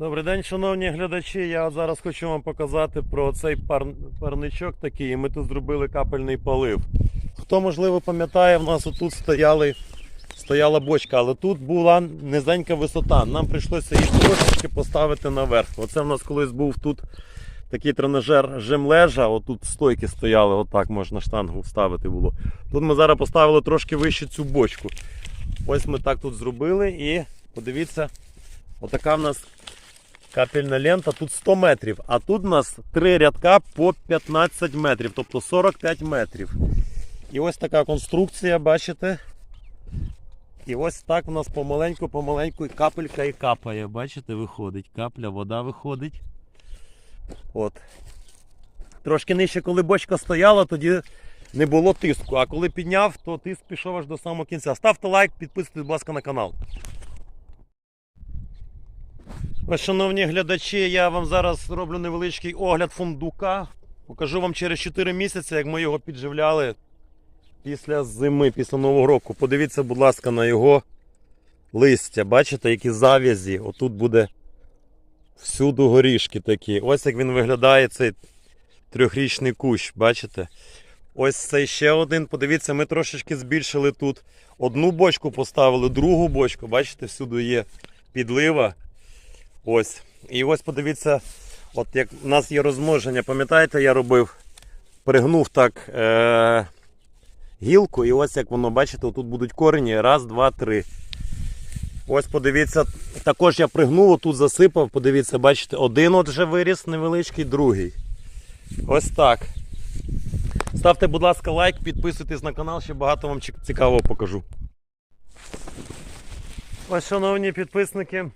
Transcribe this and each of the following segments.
Добрий день, шановні глядачі. Я зараз хочу вам показати про цей пар... парничок такий. Ми тут зробили капельний полив. Хто, можливо, пам'ятає, в нас отут стояли, стояла бочка, але тут була низенька висота. Нам прийшлося її трошечки поставити наверх. Оце в нас колись був тут такий тренажер жемлежа. Отут стойки стояли, отак можна штангу вставити було. Тут ми зараз поставили трошки вище цю бочку. Ось ми так тут зробили і подивіться, отака в нас капельна лента. Тут 100 метрів, а тут у нас три рядка по 15 метрів, тобто 45 метрів. І ось така конструкція, бачите? І ось так у нас помаленьку-помаленьку і капелька і капає. Бачите, виходить. Капля, вода виходить. От. Трошки нижче, коли бочка стояла, тоді не було тиску. А коли підняв, то тиск пішов аж до самого кінця. Ставте лайк, підписуйтесь, будь ласка, на канал. Ось, шановні глядачі, я вам зараз роблю невеличкий огляд фундука. Покажу вам через 4 місяці, як ми його підживляли після зими, після Нового року. Подивіться, будь ласка, на його листя. Бачите, які зав'язі. Отут буде всюду горішки такі. Ось як він виглядає, цей трьохрічний кущ. Бачите? Ось цей ще один. Подивіться, ми трошечки збільшили тут. Одну бочку поставили, другу бочку. Бачите, всюди є підлива. Ось. І ось подивіться, от як в нас є розмноження, пам'ятаєте, я робив, пригнув так е- гілку, і ось як воно, бачите, тут будуть корені. Раз, два, три. Ось подивіться, також я пригнув, тут засипав, подивіться, бачите, один от вже виріс невеличкий, другий. Ось так. Ставте, будь ласка, лайк, підписуйтесь на канал, ще багато вам цікавого покажу. Ось, шановні підписники,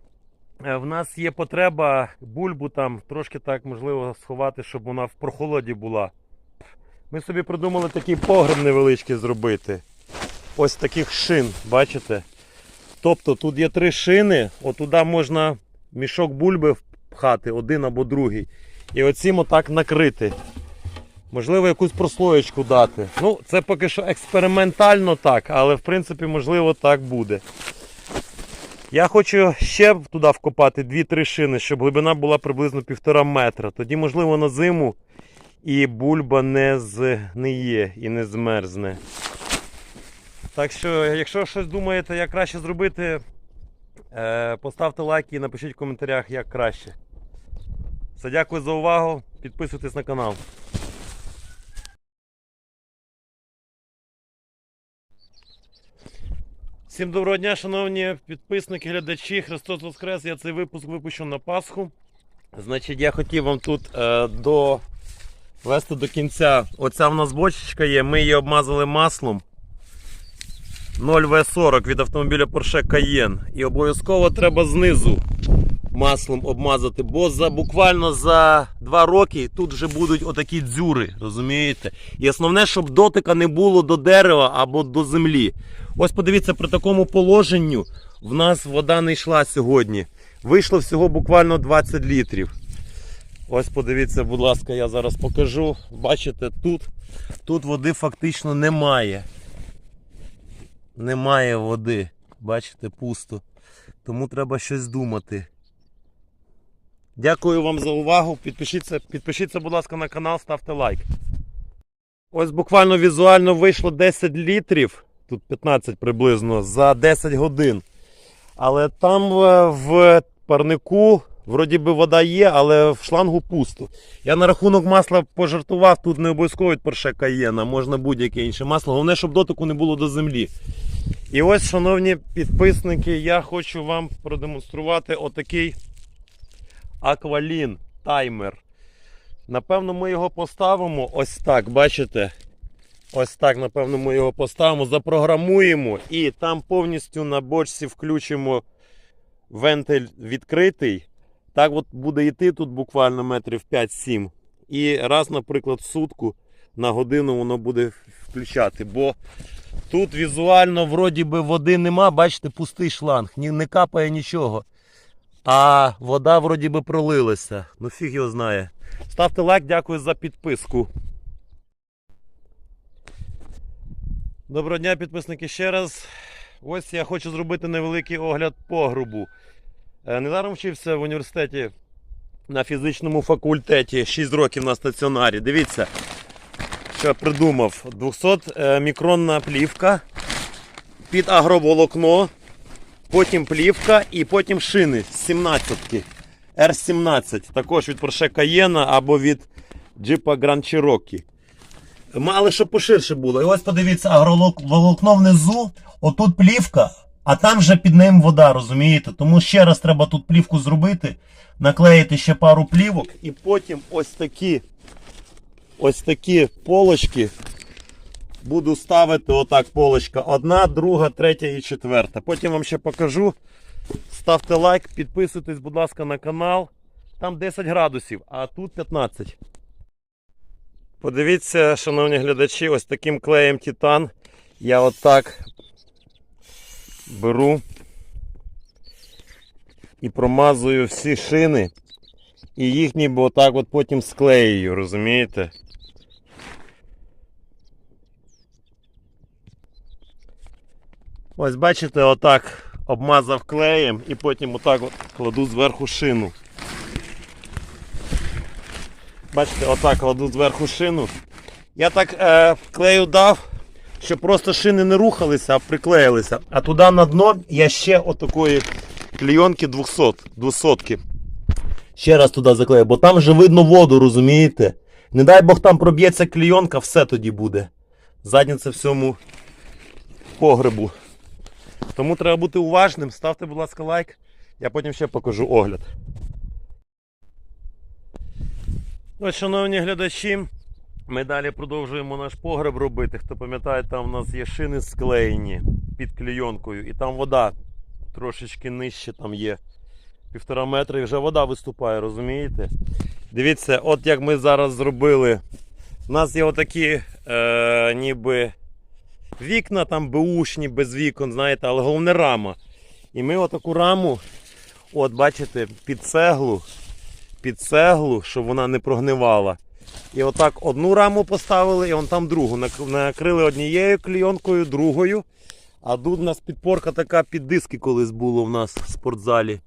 в нас є потреба бульбу там трошки так можливо сховати, щоб вона в прохолоді була. Ми собі придумали такий погреб невеличкий зробити. Ось таких шин, бачите? Тобто тут є три шини, отуди можна мішок бульби впхати, один або другий. І оцім отак накрити. Можливо, якусь прослоєчку дати. Ну, це поки що експериментально так, але в принципі, можливо, так буде. Я хочу ще туди вкопати 2-3 шини, щоб глибина була приблизно 1,5 метра. Тоді, можливо, на зиму і бульба не згниє і не змерзне. Так що, якщо щось думаєте, як краще зробити, е, поставте лайк і напишіть в коментарях, як краще. Все, дякую за увагу. Підписуйтесь на канал. Всім доброго дня, шановні підписники, глядачі. Христос Воскрес. Я цей випуск випущу на Пасху. Значить, я хотів вам тут е, довести до кінця. Оця в нас бочечка є, ми її обмазали маслом. 0В40 від автомобіля Porsche Cayenne. І обов'язково треба знизу маслом обмазати, бо за буквально за 2 роки тут вже будуть отакі дзюри, розумієте? І основне, щоб дотика не було до дерева або до землі. Ось подивіться, при такому положенню в нас вода не йшла сьогодні. Вийшло всього буквально 20 літрів. Ось подивіться, будь ласка, я зараз покажу. Бачите, тут, тут води фактично немає. Немає води. Бачите, пусто. Тому треба щось думати. Дякую вам за увагу. Підпишіться, підпишіться, будь ласка, на канал, ставте лайк. Ось буквально візуально вийшло 10 літрів, тут 15 приблизно, за 10 годин. Але там е, в парнику, вроді би, вода є, але в шлангу пусто. Я на рахунок масла пожартував, тут не обов'язково від Porsche Cayenne, можна будь-яке інше масло. Головне, щоб дотику не було до землі. І ось, шановні підписники, я хочу вам продемонструвати отакий Аквалін таймер. Напевно, ми його поставимо ось так, бачите? Ось так, напевно, ми його поставимо, запрограмуємо і там повністю на бочці включимо вентиль відкритий. Так от буде йти тут буквально метрів 5-7. І раз, наприклад, в сутку на годину воно буде включати. Бо тут візуально вроді би води нема, бачите, пустий шланг, ні, не капає нічого. А вода вроді би пролилася. Ну фіг його знає. Ставте лайк, дякую за підписку. Доброго дня, підписники ще раз. Ось я хочу зробити невеликий огляд погрубу. Е, Недаром вчився в університеті на фізичному факультеті 6 років на стаціонарі. Дивіться, що я придумав. 200 е, мікронна плівка під агроволокно, потім плівка і потім шини 17-ки. R17. Також від Porsche Cayenne або від джипа Grand Cherokee. Мали, щоб поширше було. І ось подивіться, агроволокно внизу, отут плівка, а там вже під ним вода, розумієте? Тому ще раз треба тут плівку зробити, наклеїти ще пару плівок, і потім ось такі ось такі полочки буду ставити отак полочка. Одна, друга, третя і четверта. Потім вам ще покажу. Ставте лайк, підписуйтесь, будь ласка, на канал. Там 10 градусів, а тут 15. Подивіться, шановні глядачі, ось таким клеєм Титан. Я отак беру і промазую всі шини. І їх ніби отак от потім склеюю, розумієте? Ось бачите, отак обмазав клеєм і потім отак от кладу зверху шину. Бачите, отак кладу зверху шину. Я так е, клею дав, щоб просто шини не рухалися, а приклеїлися. А туди на дно я ще отакої клейонки 200, 200. Ще раз туди заклею, бо там вже видно воду, розумієте? Не дай Бог там проб'ється клейонка, все тоді буде. Задниця всьому погребу. Тому треба бути уважним. Ставте, будь ласка, лайк. Я потім ще покажу огляд. Ось, шановні глядачі, ми далі продовжуємо наш погреб робити. Хто пам'ятає, там у нас є шини склеєні під клейонкою, і там вода трошечки нижче там є. Півтора метра і вже вода виступає, розумієте? Дивіться, от як ми зараз зробили. У нас є отакі е, ніби вікна там беушні, без вікон, знаєте, але головне рама. І ми отаку раму, от бачите, під цеглу, під цеглу, щоб вона не прогнивала. І отак одну раму поставили, і вон там другу. Накрили однією клійонкою, другою. А тут у нас підпорка така під диски колись було в нас в спортзалі.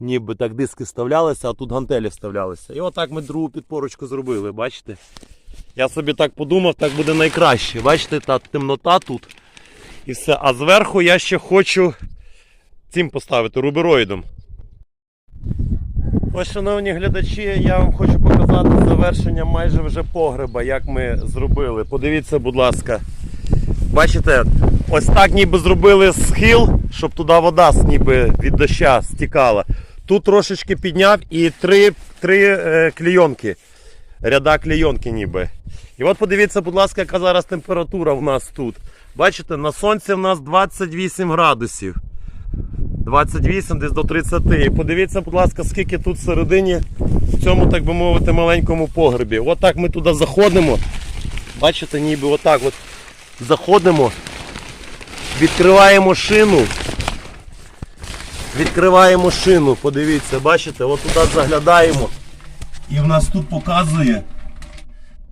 Ніби так диски вставлялися, а тут гантелі вставлялися. І отак ми другу підпорочку зробили, бачите? Я собі так подумав, так буде найкраще. Бачите, та темнота тут. І все. А зверху я ще хочу цим поставити рубероїдом. Ось, шановні глядачі, я вам хочу показати завершення майже вже погреба, як ми зробили. Подивіться, будь ласка. Бачите, ось так ніби зробили схил, щоб туди вода ніби від доща стікала. Тут трошечки підняв і три, три е, клійонки. Ряда клійонки ніби. І от подивіться, будь ласка, яка зараз температура в нас тут. Бачите, на сонці в нас 28 градусів. 28 десь до 30. І подивіться, будь ласка, скільки тут всередині в цьому, так би мовити, маленькому погребі. От так ми туди заходимо. Бачите, ніби отак от заходимо, відкриваємо шину. Відкриваємо шину, подивіться, бачите, от туди заглядаємо. І в нас тут показує.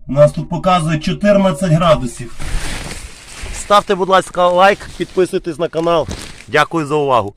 У нас тут показує 14 градусів. Ставте, будь ласка, лайк, підписуйтесь на канал. Дякую за увагу.